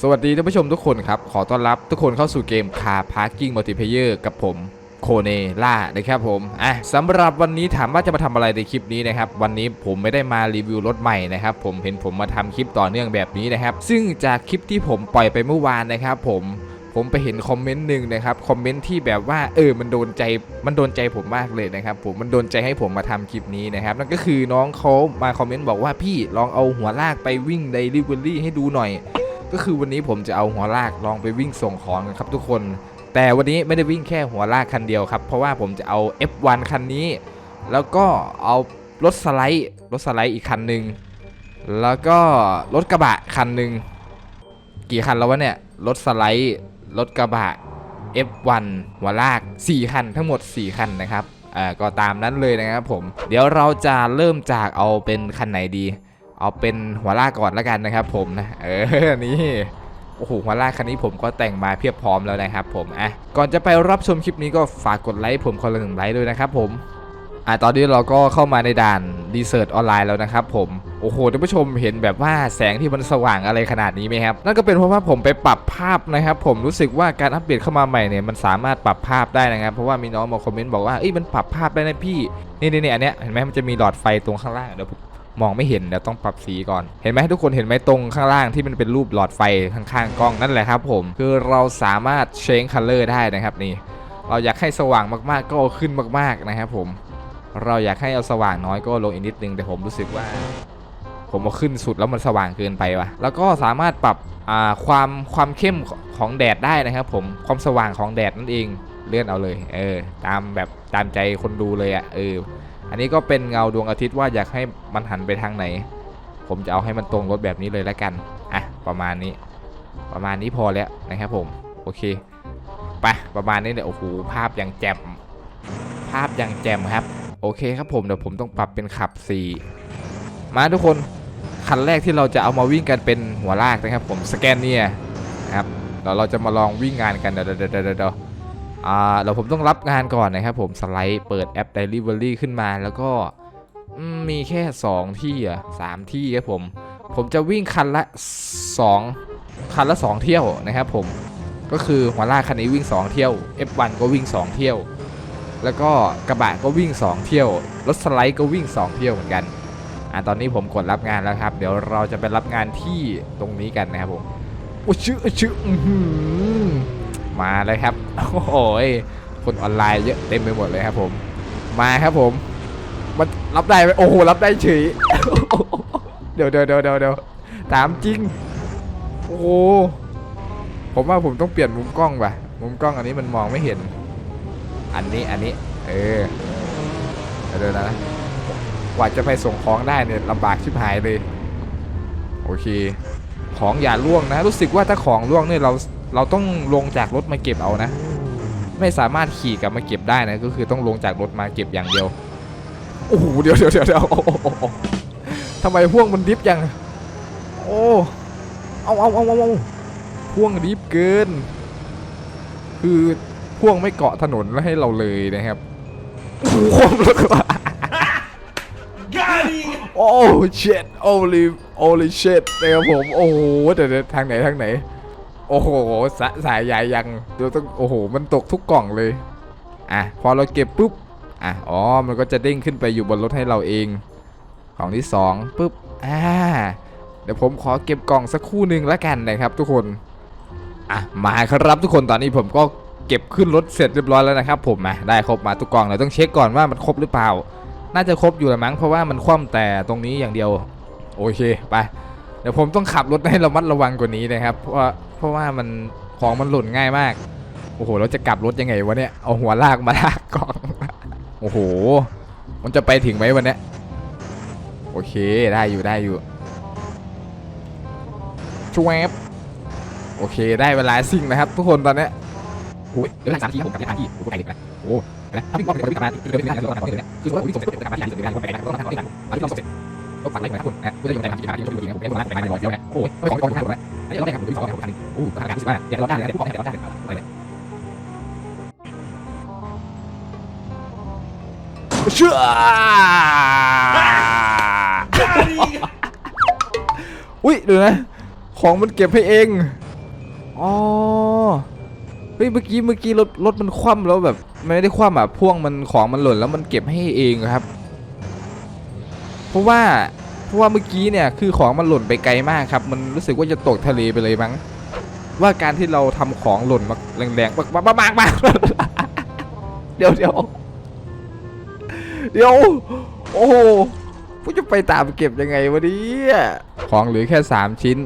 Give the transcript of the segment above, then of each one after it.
สวัสดีท่านผู้ชมทุกคนครับ ขอต้อนรับทุกคนเข้าสู่เกม Car Parking Multiplayer กับผมโคเนล่านะครับผมอะสำหรับวันนี้ถามว่าจะมาทำอะไรในคลิปนี้นะครับ วันนี้ผมไม่ได้มารีวิวรถใหม่นะครับ ผมเห็นผมมาทำคลิปต่อเนื่องแบบนี้นะครับ ซึ่งจากคลิปที่ผมปล่อยไปเมื่อวานนะครับ ผมผมไปเห็นคอมเมนต์หนึ่งนะครับคอมเมนต์ที่แบบว่าเออมันโดนใจมันโดนใจผมมากเลยนะครับผมมันโดนใจให้ผมมาทำคลิปนี้นะครับนั่นก็คือน้องเขามาคอมเมนต์บอกว่าพี่ลองเอาหัวลากไปวิ่งในลิเวอรี่ให้ดูหน่อย ก็คือวันนี้ผมจะเอาหัวลากลองไปวิ่งส่งของกันครับทุกคน แต่วันนี้ไม่ได้วิ่งแค่หัวลากคันเดียวครับ เพราะว่าผมจะเอา F1 คันนี้ แล้วก็เอารถสไลด์รถสไลด์อีกคันหนึ่งแล้วก็รถกระบะคันหนึ่งกี่คันแล้ววะเนี่ยรถสไลด์รถกระบะ F1 หัวลาก 4 คันทั้งหมด 4 คันนะครับอ่าก็ตามนั้นเลยนะครับผม เดี๋ยวเราจะเริ่มจากเอาเป็นคันไหนดี เอาเป็นหัวลากก่อนแล้วกันนะครับ ผมนะเออนี่โอ้โหหัวลากคันนี้ผมก็แต่งมาเพียบพร้อมแล้วนะครับ ผมอะก่อนจะไปรับชมคลิปนี้ก็ฝากกดไลค์ผมคนละหนึ่งไลค์ด้วยนะครับผมอะตอนนี้เราก็เข้ามาในด่านรีเสิร์ชออนไลน์แล้วนะครับผมโอ้โหท่านผู้ชมเห็นแบบว่าแสงที่มันสว่างอะไรขนาดนี้ไหมครับ นั่นก็เป็นเพราะว่าผมไปปรับภาพนะครับ ผมรู้สึกว่าการอัปเดตเข้ามาใหม่เนี่ยมันสามารถปรับภาพได้นะครับ เพราะว่ามีน้องมาคอมเมนต์บอกว่าเอ้ยมันปรับภาพได้นะพี่นี่นี่นี่อันเนี้ยเห็นไหมมันจะมีหลอดไฟตรงข้างล่างเดี๋ยว มองไม่เห็นเดี๋ยวต้องปรับสีก่อน เห็นไหมทุกคนเห็นไหมตรงข้างล่างที่มันเป็นรูปหลอดไฟข้างๆกล้องนั่นแหละครับผมคือเราสามารถเชงคัลเลอร์ได้นะครับนี่เราอยากให้สว่างมากๆก็เอาขึ้นมากๆนะครับผมเราอยากให้เอาสว่างน้อยก็ลงอีกนิดนึงแต่ผมรู้สึกว่า ผมเอาขึ้นสุดแล้วมันสว่างเกินไปว่ะแล้วก็สามารถปรับความความเข้มของแดดได้นะครับ ผมความสว่างของแดดนั่นเองเลื่อนเอาเลย เออ ตามแบบตามใจคนดูเลยอะ่ะเออ อันนี้ก็เป็นเงาดวงอาทิตย์ว่าอยากให้มันหันไปทางไหน ผมจะเอาให้มันตรงรถแบบนี้เลยแล้วกัน อะ ประมาณนี้ ประมาณนี้พอแล้วนะครับผม โอเค ไป ประมาณนี้เนี่ยโอ้โห ภาพย่างแจ่ม ภาพย่างแจ่มครับ โอเคครับผม เดี๋ยวผมต้องปรับเป็นขับ 4 มาทุกคน คันแรกที่เราจะเอามาวิ่งกันเป็นหัวลากนะครับผม สแกนเนี่ยครับ เดี๋ยวเราจะมาลองวิ่งงานกัน เดี๋ยวเดี๋ยวเดี๋ยว เราผมต้องรับงานก่อนนะครับผมสไลด์เปิดแอป Delivery ขึ้นมาแล้วก็มีแค่ 2 ที่อะสามที่ครับผม ผมจะวิ่งคันละ 2 คันละ 2 เที่ยวนะครับผมก็คือหัวลากคันนี้วิ่ง 2 เที่ยว F1 ก็วิ่ง 2 เที่ยว แล้วก็กระบะก็วิ่ง 2 เที่ยวรถสไลด์ก็วิ่ง 2 เที่ยวเหมือนกันอ่าตอนนี้ผมกดรับงานแล้วครับ เดี๋ยวเราจะไปรับงานที่ตรงนี้กันนะครับผมโอ้ชื่อชื่ออื้อหือ มาเลยครับ โอ้โหยคนออนไลน์เยอะเต็มไปหมดเลยครับผม มาครับผม มันรับได้ไหมโอ้โหรับได้เฉยเดี๋ยวเดี๋ยวเดี๋ยวเดี๋ยวเดี๋ยวถามจริง โอ้โหผมว่าผมต้องเปลี่ยนมุมกล้องป่ะ มุมกล้องอันนี้มันมองไม่เห็น อันนี้อันนี้ เออเดี๋ยวเดี๋ยวนะ กว่าจะไปส่งของได้เนี่ยลำบากชิบหายเลย โอเค ของอย่าล่วงนะ รู้สึกว่าถ้าของล่วงเนี่ยเรา เราต้องลงจากรถมาเก็บเอานะ ไม่สามารถขี่กลับมาเก็บได้นะ ก็คือต้องลงจากรถมาเก็บอย่างเดียว โอ้โห เดี๋ยวเดี๋ยวเดี๋ยวเดี๋ยวโอ้โอ้ทำไมพ่วงมันดิฟยัง โอ้ เอาเอาเอาเอาเอาพ่วงดิฟเกิน คือพ่วงไม่เกาะถนนแล้วให้เราเลยนะครับโอ้โหความรถกระบะโอ้เช็ดโอลิโอลิเช็ดนะครับผม โอ้โหเดี๋ยวเดี๋ยวทางไหนทางไหน โอ้โหสสายใหญ่ยังเดี๋ยวต้องโอ้โห มันตกทุกกล่องเลย อะ พอเราเก็บปุ๊บ อะ อ๋อ มันก็จะเด้งขึ้นไปอยู่บนรถให้เราเองของที่สองปุ๊บ อ่า เดี๋ยวผมขอเก็บกล่องสักคู่หนึ่งแล้วกันนะครับทุกคน อะ มาครับทุกคน ตอนนี้ผมก็เก็บขึ้นรถเสร็จเรียบร้อยแล้วนะครับ ผมมาได้ครบมาทุกกล่องเราต้องเช็คก่อนว่ามันครบหรือเปล่า น่าจะครบอยู่แหละมั้ง เพราะว่ามันคว่ำแต่ตรงนี้อย่างเดียว โอเค ไป เดี๋ยวผมต้องขับรถให้ระมัดระวังกว่านี้นะครับ เพราะ เพราะว่ามันของมันหล่นง่ายมาก โอ้โห เราจะกลับรถยังไงวะเนี่ย เอาหัวลากมาลากกล่อง โอ้โห มันจะไปถึงไหมวันเนี้ย โอเค ได้อยู่ได้อยู่ชวบโอเค ได้เวลาซิ่งนะครับ ทุกคนตอนเนี้ยโอ้ยเดี๋ยวหลังสามทีครับผมกลับที่ทางที่ผมไปเด็กแล้วโอ้นะถ้าพี่บอกเดี๋ยวเราวิ่งกลับมาเดินไม่ได้เราต้องทำเดี๋ยวนี้คือว่าวิ่งส่งเสร็จกลับมาที่ที่เดินไม่ได้ต้องไปไหนต้องทำที่หลังอันที่เราส่งเสร็จ ต้องฝังไล่หน่อยนะคุณนะเพื่อจะยู่ในทางที่ทางที่เราอยู่ผมไม่ต้องไปไหนเลยเดียวนะโอ้ยของกองทางหมดแล้วอันนี้เราได้ครับผมที่สองครับผมทางนึงโอ้ทางการที่สิบห้าเดี๋ยวเราได้เลยเดี๋ยวผมบอกให้เดี๋ยวเราได้เลยอะไรเนี่ยเชื่ออุ้ยเดี๋ยวนะ ของมันเก็บให้เอง อ๋อ เฮ้ย เมื่อกี้ เมื่อกี้รถ รถมันคว่ำแล้วแบบ ไม่ได้คว่ำอะ พ่วงมันของมันหล่นแล้วมันเก็บให้เองครับ เพราะว่าเพราะว่าเมื่อกี้เนี่ยคือของมันหล่นไปไกลมากครับ มันรู้สึกว่าจะตกทะเลไปเลยมั้ง ว่าการที่เราทำของหล่นมาแรงๆมากมากมากมากเดี๋ยวเดี๋ยวเดี๋ยวโอ้โหพวกจะไปตามเก็บยังไงวะเนี่ยของเหลือแค่ 3 ชิ้น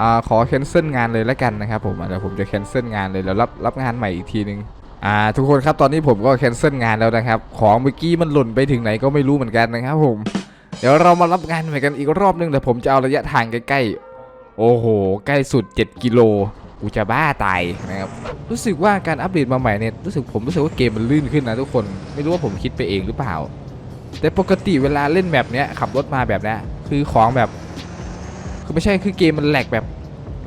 อ่าขอแคนเซิลงานเลยแล้วกันนะครับผมเดี๋ยวผมจะแคนเซิลงานเลยแล้วรับรับงานใหม่อีกทีนึง อ่าทุกคนครับตอนนี้ผมก็แคนเซิลงานแล้วนะครับ ของเมื่อกี้มันหล่นไปถึงไหนก็ไม่รู้เหมือนกันนะครับผม เดี๋ยวเรามารับงานใหม่กันอีกรอบนึงแต่ผมจะเอาระยะทางใกล้ๆ โอ้โห ใกล้สุด 7 กิโลกูจะบ้าตายนะครับรู้สึกว่าการอัปเดตมาใหม่เนี่ยรู้สึกผมรู้สึกว่าเกมมันลื่นขึ้นนะทุกคนไม่รู้ว่าผมคิดไปเองหรือเปล่า แต่ปกติเวลาเล่นแบบเนี้ยขับรถมาแบบเนี้ยคือของแบบ คือไม่ใช่คือเกมมันแหลกแบบ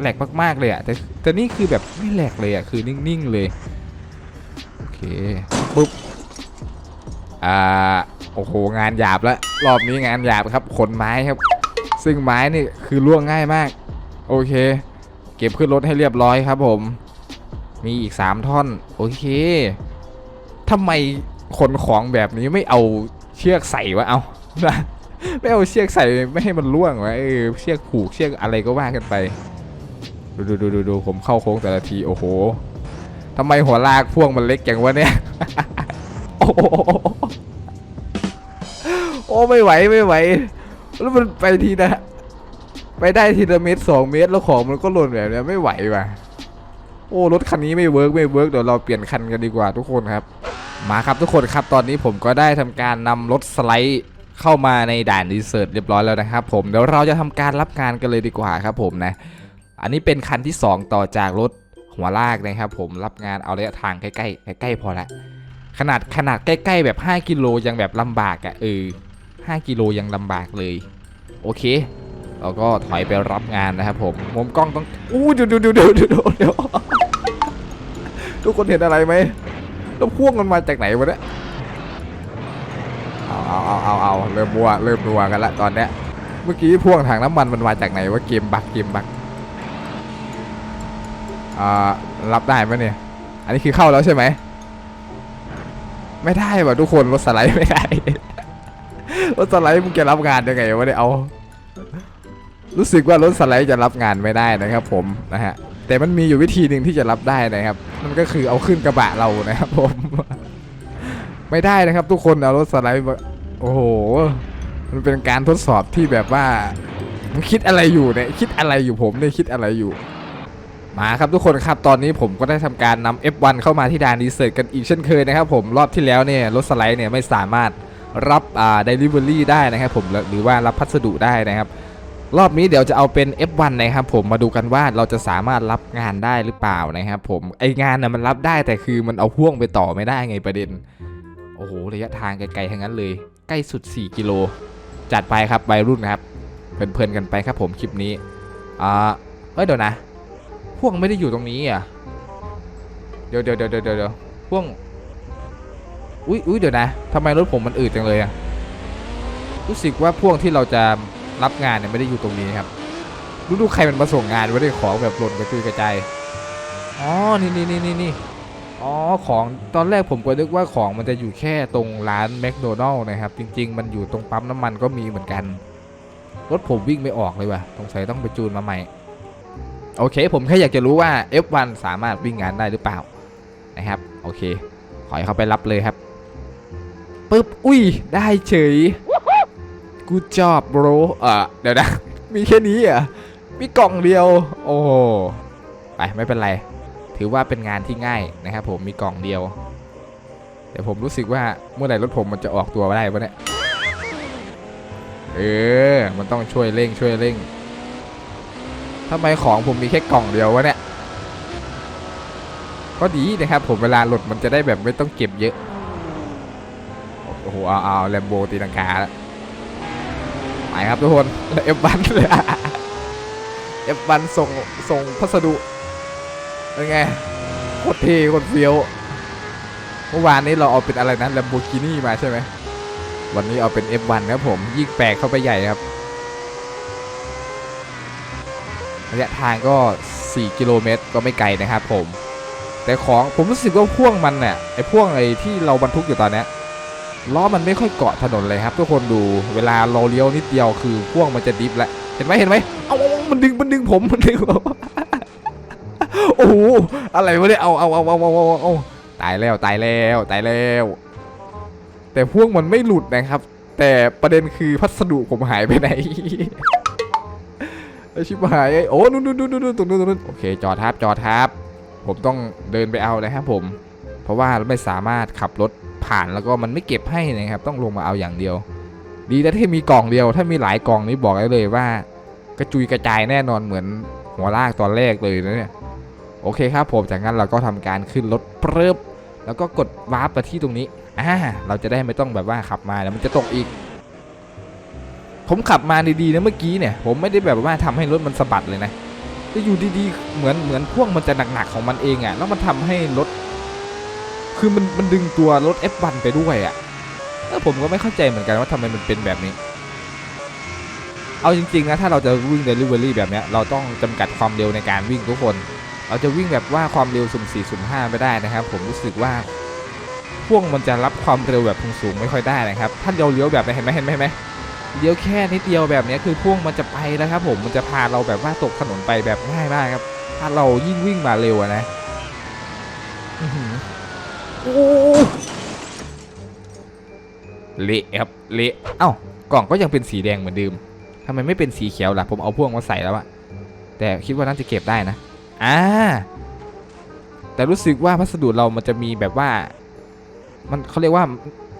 แหลกมากๆเลยอะแต่แต่นี่คือแบบไม่แหลกเลยอะคือนิ่งๆเลย เคปุ๊บอ่าโอ้โหงานหยาบแล้วรอบนี้งานหยาบครับขนไม้ครับ ซึ่งไม้นี่คือล่วงง่ายมาก โอเค เก็บขึ้นรถให้เรียบร้อยครับผม มีอีก 3 ท่อน โอเคทำไมขนของแบบนี้ไม่เอาเชือกใส่วะเอาไม่เอาเชือกใส่ไม่ให้มันล่วงวะเออเชือกผูกเชือกอะไรก็ว่ากันไป ดูดูดูดูดูผมเข้าโค้งแต่ละทีโอ้โห ทำไมหัวลากพ่วงมันเล็กอย่างวะเนี่ย โอ้โหโอ้ไม่ไหวไม่ไหว แล้วมันไปทีนะ ไปได้ทีละเมตรสองเมตรแล้วของมันก็หล่นแบบเนี้ยไม่ไหวว่ะ โอ้รถคันนี้ไม่เวิร์กไม่เวิร์กเดี๋ยวเราเปลี่ยนคันกันดีกว่าทุกคนครับ มาครับทุกคนครับตอนนี้ผมก็ได้ทำการนำรถสไลด์เข้ามาในด่านรีเสิร์ชเรียบร้อยแล้วนะครับผมเดี๋ยวเราจะทำการรับงานกันเลยดีกว่าครับผมนะ อันนี้เป็นคันที่ 2 ต่อจากรถ หัวลากนะครับผมรับงานเอาระยะทางใกล้ๆใกล้ๆพอละขนาดขนาดใกล้ ๆ แบบ 5 กิโลยังแบบลำบากอะ่ะเออ5กิโลยังลำบากเลย โอเคเราก็ถอยไปรับงานนะครับผมมุมกล้องต้องอู้ดี๋ยวเดี๋ยวเดี๋ยวเดี๋ยวเดี๋ยวทุกคนเห็นอะไรไหมแล้วพ่วงมันมาจากไหนวะเนี่ยเอาเอาเอาเอาเอาเริ่มมัวเริ่มนัวกันละตอนเนี้ยเมื่อกี้พ่วงถังน้ำมันมันมาจากไหนวะเกมบักเกมบัก อ่ารับได้ไหมเนี่ย อันนี้คือเข้าแล้วใช่ไหม ไม่ได้ว่ะทุกคนรถสไลด์ไม่ได้ รถสไลด์มึงจะรับงานยังไงวะเนี่ยเอา รู้สึกว่ารถสไลด์จะรับงานไม่ได้นะครับ ผมนะฮะ แต่มันมีอยู่วิธีหนึ่งที่จะรับได้นะครับ นั่นก็คือเอาขึ้นกระบะเรานะครับผม ไม่ได้นะครับ ทุกคนเอารถสไลด์โอ้โห มันเป็นการทดสอบที่แบบว่ามันคิดอะไรอยู่เนี่ย คิดอะไรอยู่ผมเนี่ยคิดอะไรอยู่ มาครับทุกคนครับตอนนี้ผมก็ได้ทำการนำ F1 เข้ามาที่ด่านรีเสิร์ชกันอีกเช่นเคยนะครับผมรอบที่แล้วเนี่ยรถสไลด์เนี่ยไม่สามารถรับอ่า delivery ได้นะครับผมหรือว่ารับพัสดุได้นะครับ รอบนี้เดี๋ยวจะเอาเป็น F1 นะครับผมมาดูกันว่าเราจะสามารถรับงานได้หรือเปล่านะครับผมไองานน่ะมันรับได้แต่คือมันเอาพ่วงไปต่อไม่ได้ไงประเด็นโอ้โหระยะทางไกลๆทั้งนั้นเลย ใกล้สุด 4 กิโล จัดไปครับวัยรุ่นครับเพลินๆกันไปครับผมคลิปนี้อ่าเอ้ยเดี๋ยวนะ พ่วงไม่ได้อยู่ตรงนี้อะ เดี๋ยวเดี๋ยวเดี๋ยวเดี๋ยวเดี๋ยวพ่วง อุ้ยอุ้ยเดี๋ยวนะทำไมรถผมมันอืดจังเลยอะ รู้สึกว่าพ่วงที่เราจะรับงานเนี่ยไม่ได้อยู่ตรงนี้ครับดูดูใครมันมาส่งงานไว้ได้ของแบบหล่นกระจุยกระจาย อ๋อ นี่นี่นี่นี่นี่อ๋อ ของ ตอนแรกผมก็นึกว่าของมันจะอยู่แค่ตรงร้านแมคโดนัลล์นะครับ จริง ๆ มันอยู่ตรงปั๊มน้ำมันก็มีเหมือนกัน รถผมวิ่งไม่ออกเลยว่ะสงสัยต้องไปจูนมาใหม่ โอเค ผมแค่อยากจะรู้ว่า F1 สามารถวิ่งงานได้หรือเปล่านะครับ โอเค ขอให้เขาไปรับเลยครับปึ๊บอุ้ย ได้เฉยกูจอบโบรเออเดี๋ยวนะ มีแค่นี้อะมีกล่องเดียว โอ้ไปไม่เป็นไร ถือว่าเป็นงานที่ง่ายนะครับผมมีกล่องเดียว แต่ผมรู้สึกว่าเมื่อไหร่รถผมมันจะออกตัวมาได้ปะเนี่ยเออ มันต้องช่วยเร่งช่วยเร่ง ทำไมของผมมีแค่กล่องเดียววะเนี่ย ก็ดีนะครับผมเวลาหลุดมันจะได้แบบไม่ต้องเก็บเยอะ โอ้โหเอาเอาแลมโบตีลังกาแล้วไปครับทุกคนเอฟบันเอฟบันส่งส่งพัสดุเป็นไงโคตรเท่โคตรเฟี้ยวเมื่อวานนี้เราเอาเป็นอะไรนะ Lamborghini มาใช่ไหมวันนี้เอาเป็น F1 ครับผมยิ่งแปลกเข้าไปใหญ่ครับ ระยะทางก็ 4 กิโลเมตรก็ไม่ไกลนะครับผม แต่ของผมรู้สึกว่าพ่วงมันเนี่ยไอ้พ่วงไอ้ที่เราบรรทุกอยู่ตอนนี้ล้อมันไม่ค่อยเกาะถนนเลยครับ ทุกคนดูเวลาเราเลี้ยวนิดเดียวคือพ่วงมันจะดิฟแล้วเห็นไหมเห็นไหมเอาเอามันดึงมันดึงผมมันดึงผมโอ้โหอะไรวะเนี่ยเอาเอาเอาเอาเอาเอาเอาตายแล้วตายแล้วตายแล้ว แต่พ่วงมันไม่หลุดนะครับ แต่ประเด็นคือพัสดุผมหายไปไหน อชิบหายไอ้โอ้นู่นนู่นนู่นนู่นตรงนู้นตรงนู้นโอเคจอดทับจอดทับผมต้องเดินไปเอานะครับผม เพราะว่าไม่สามารถขับรถผ่านแล้วก็มันไม่เก็บให้นะครับ ต้องลงมาเอาอย่างเดียว ดีนะที่มีกล่องเดียว ถ้ามีหลายกล่องนี้บอกได้เลยว่า กระจุยกระจายแน่นอนเหมือนหัวลากตอนแรกเลยนะเนี่ยโอเคครับผมจากนั้นเราก็ทำการขึ้นรถเพิ่มแล้วก็กดวาร์ปไปที่ตรงนี้อ่าเราจะได้ไม่ต้องแบบว่าขับมาแล้วมันจะตกอีก ผมขับมาดีๆนะเมื่อกี้เนี่ย ผมไม่ได้แบบว่าทำให้รถมันสะบัดเลยนะจะอยู่ดีๆเหมือนเหมือนพ่วงมันจะหนักๆของมันเองอะ่ะแล้วมันทำให้รถ คือมันมันดึงตัวรถ F1 ไปด้วยอะ่ะแล้วผมก็ไม่เข้าใจเหมือนกันว่าทำไมมันเป็นแบบนี้ เอาจริงๆนะถ้าเราจะวิ่ง Delivery แบบเนี้ยเราต้องจำกัดความเร็วในการวิ่งทุกคน เราจะวิ่งแบบว่าความเร็วสุ่ม4สุ่ม5ไม่ได้นะครับ ผมรู้สึกว่าพ่วงมันจะรับความเร็วแบบสูงๆไม่ค่อยได้นะครับถ้าเราเลี้ยวแบบนี้เห็นไหมเห็นไหมเห็นไหม เลี้ยวแค่นิดเดียวแบบนี้คือพ่วงมันจะไปแล้วครับผมมันจะพาเราแบบว่าตกถนนไปแบบง่ายมากครับ ถ้าเรายิ่งวิ่งมาเร็วนะโอ้เละครับเละเอ้ากล่องก็ยังเป็นสีแดงเหมือนเดิมทำไมไม่เป็นสีเขียวล่ะผมเอาพ่วงมาใส่แล้วอะแต่คิดว่าน่าจะเก็บได้นะอ่าแต่รู้สึกว่าพัสดุเรามันจะมีแบบว่า มันเขาเรียกว่า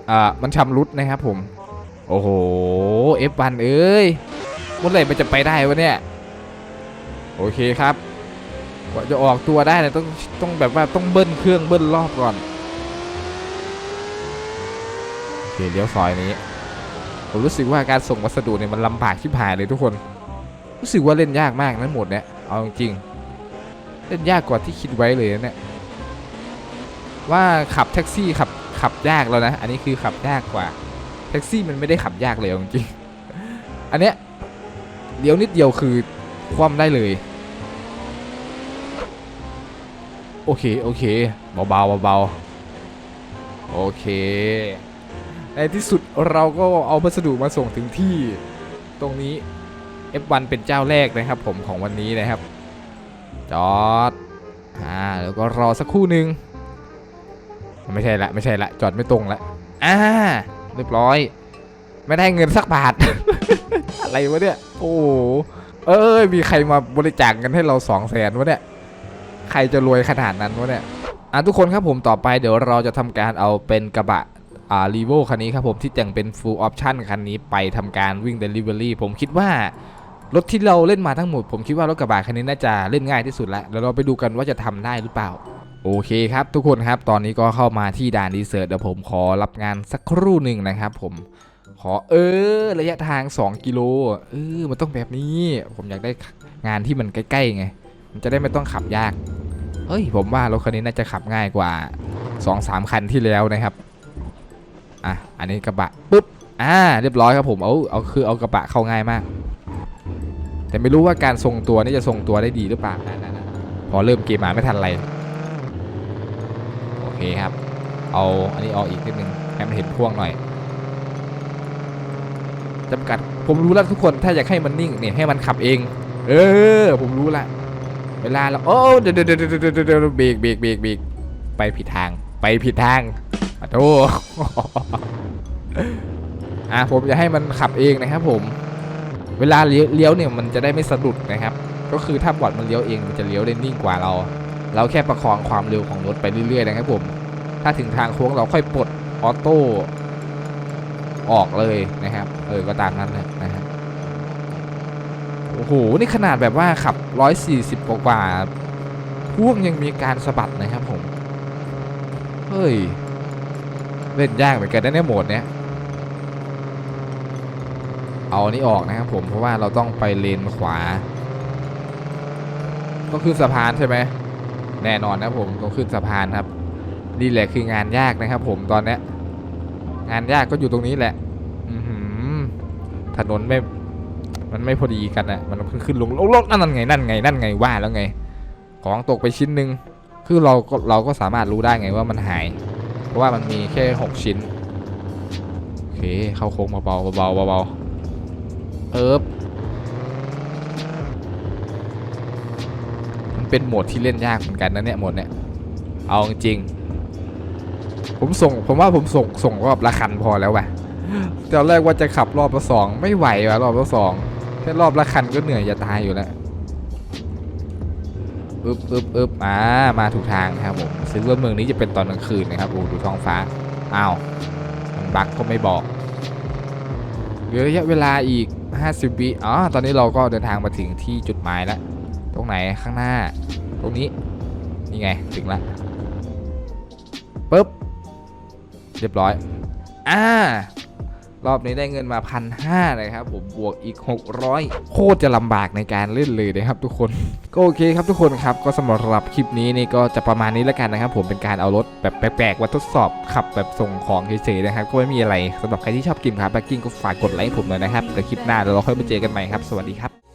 อ่ามันชำรุดนะครับผม โอ้โห F1 เอ้ยเมื่อไหร่มันจะไปได้วะเนี่ย โอเคครับกว่าจะออกตัวได้เนี่ยต้องต้องแบบว่าต้องเบิ้ลเครื่องเบิ้ลรอบก่อน โอเคเลี้ยวซอยนี้ ผมรู้สึกว่าการส่งวัสดุเนี่ยมันลำบากชิบหายเลยทุกคน รู้สึกว่าเล่นยากมากนะหมดเนี่ย เอาจริง เล่นยากกว่าที่คิดไว้เลยนะเนี่ย ว่าขับแท็กซี่ขับขับยากแล้วนะ อันนี้คือขับยากกว่า แท็กซี่มันไม่ได้ขับยากเลยจริงอันเนี้ยเลี้ยวนิดเดียวคือคว่ำได้เลย โอเค โอเคเบาๆเบาๆโอเค ในที่สุดเราก็เอาพัสดุมาส่งถึงที่ตรงนี้ F1 เป็นเจ้าแรกนะครับผมของวันนี้นะครับ จอดอ่าแล้วก็รอสักครู่หนึ่งไม่ใช่ละ ไม่ใช่ละ จอดไม่ตรงละอ่า เรียบร้อย ไม่ได้เงินสักบาท อะไรวะเนี่ย โอ้เอ้ยมีใครมาบริจาคเงินให้เราสองแสนวะเนี่ย ใครจะรวยขนาดนั้นวะเนี่ยอะทุกคนครับผมต่อไปเดี๋ยวเราจะทำการเอาเป็นกระบะอ่ารีโวคันนี้ครับผมที่แต่งเป็น full option คันนี้ไปทำการวิ่ง delivery ผมคิดว่ารถที่เราเล่นมาทั้งหมด ผมคิดว่ารถกระบะคันนี้น่าจะเล่นง่ายที่สุดแล้วแล้วเราไปดูกันว่าจะทำได้หรือเปล่า โอเคครับทุกคนครับตอนนี้ก็เข้ามาที่ด่านรีเสิร์ชเดี๋ยวผมขอรับงานสักครู่หนึ่งนะครับผมขอเออ ระยะทาง 2 กิโลเออมันต้องแบบนี้ ผมอยากได้งานที่มันใกล้ๆไงมันจะได้ไม่ต้องขับยากเฮ้ยผมว่ารถคันนี้น่าจะขับง่ายกว่า 2-3 คันที่แล้วนะครับอะอันนี้กระบะปุ๊บอ่าเรียบร้อยครับผมเอาเอาคือเอากระบะเข้าง่ายมาก แต่ไม่รู้ว่าการทรงตัวนี่จะทรงตัวได้ดีหรือเปล่านะนะพอเริ่มเกมมาไม่ทันไร เคครับ เอาอันนี้ออกอีกนิดนึงให้มันเห็นพ่วงหน่อยจำกัดผมรู้แล้วทุกคนถ้าอยากให้มันนิ่งเนี่ยให้มันขับเอง เออ ผมรู้ละเวลาเราโอ้เดี๋ยวเดี๋ยวเดี๋ยวเดี๋ยวเดี๋ยวเบรกเบรกเบรกเบรกไปผิดทางไปผิดทางขอโทษอะผมจะให้มันขับเองนะครับผม เวลาเลี้ยวเลี้ยวเนี่ยมันจะได้ไม่สะดุดนะครับ ก็คือถ้าบอดมันเลี้ยวเองมันจะเลี้ยวได้นิ่งกว่าเรา เราแค่ประคองความเร็วของรถไปเรื่อยๆนะครับผม ถ้าถึงทางโค้งเราค่อยปลดออโต้ออกเลยนะครับ เออ ก็ตามนั้นแหละนะฮะ โอ้โห นี่ขนาดแบบว่าขับ 140กว่ากว่าพ่วงยังมีการสะบัดนะครับผม เฮ้ย เล่นยากเหมือนกันนะเนี่ยโหมดเนี้ย เอาอันนี้ออกนะครับผม เพราะว่าเราต้องไปเลนขวาต้องขึ้นสะพานใช่ไหม แน่นอนนะผมต้องขึ้นสะพานครับ นี่แหละคืองานยากนะครับผมตอนนี้งานยากก็อยู่ตรงนี้แหละอถนนไม่ มันไม่พอดีกันอะมันขึ้นขึ้นลงลงลงนั่นไงนั่นไงนั่นไงว่าแล้วไง ของตกไปชิ้นหนึ่งคือเราก็เราก็สามารถรู้ได้ไงว่ามันหาย เพราะว่ามันมีแค่หกชิ้น โอเค เข้าโค้งเบาๆเบาๆเบาๆเอิบมันเป็นโหมดที่เล่นยากเหมือนกันนะเนี่ยโหมดเนี่ย เอาจริง ผมส่ง ผมว่าผมส่งส่งรอบละคันพอแล้วว่ะตอนแรกว่าจะขับรอบละสองไม่ไหวว่ะรอบละสองแค่รอบละคันก็เหนื่อยจะตายอยู่แล้วอึบอึบอึบอ่ามาถูกทางครับผมซิลเวอร์เมืองนี้จะเป็นตอนกลางคืนนะครับโอ้ดูท้องฟ้าอ้าวมันบั๊กก็ไม่บอกเหลือระยะเวลาอีก 50วิอ๋อตอนนี้เราก็เดินทางมาถึงที่จุดหมายแล้ว ตรงไหนข้างหน้า ตรงนี้ นี่ไงถึงแล้ว เรียบร้อยอ่ารอบนี้ได้เงินมาพันห้าเลยครับผมบวกอีก 600 โคตรจะลำบากในการเล่นเลยนะครับทุกคน ก็โอเคครับทุกคนครับ ก็สำหรับคลิปนี้นี่ก็จะประมาณนี้แล้วกันนะครับ ผมเป็นการเอารถแบบแปลกๆมาทดสอบขับแบบส่งของเฉยๆนะครับ ก็ไม่มีอะไรสำหรับใครที่ชอบกินครับแบ็กกิ้งก็ฝากกดไลค์ผมหน่อยนะครับเดี๋ยวคลิปหน้าเราค่อยมาเจอกันใหม่ครับ สวัสดีครับ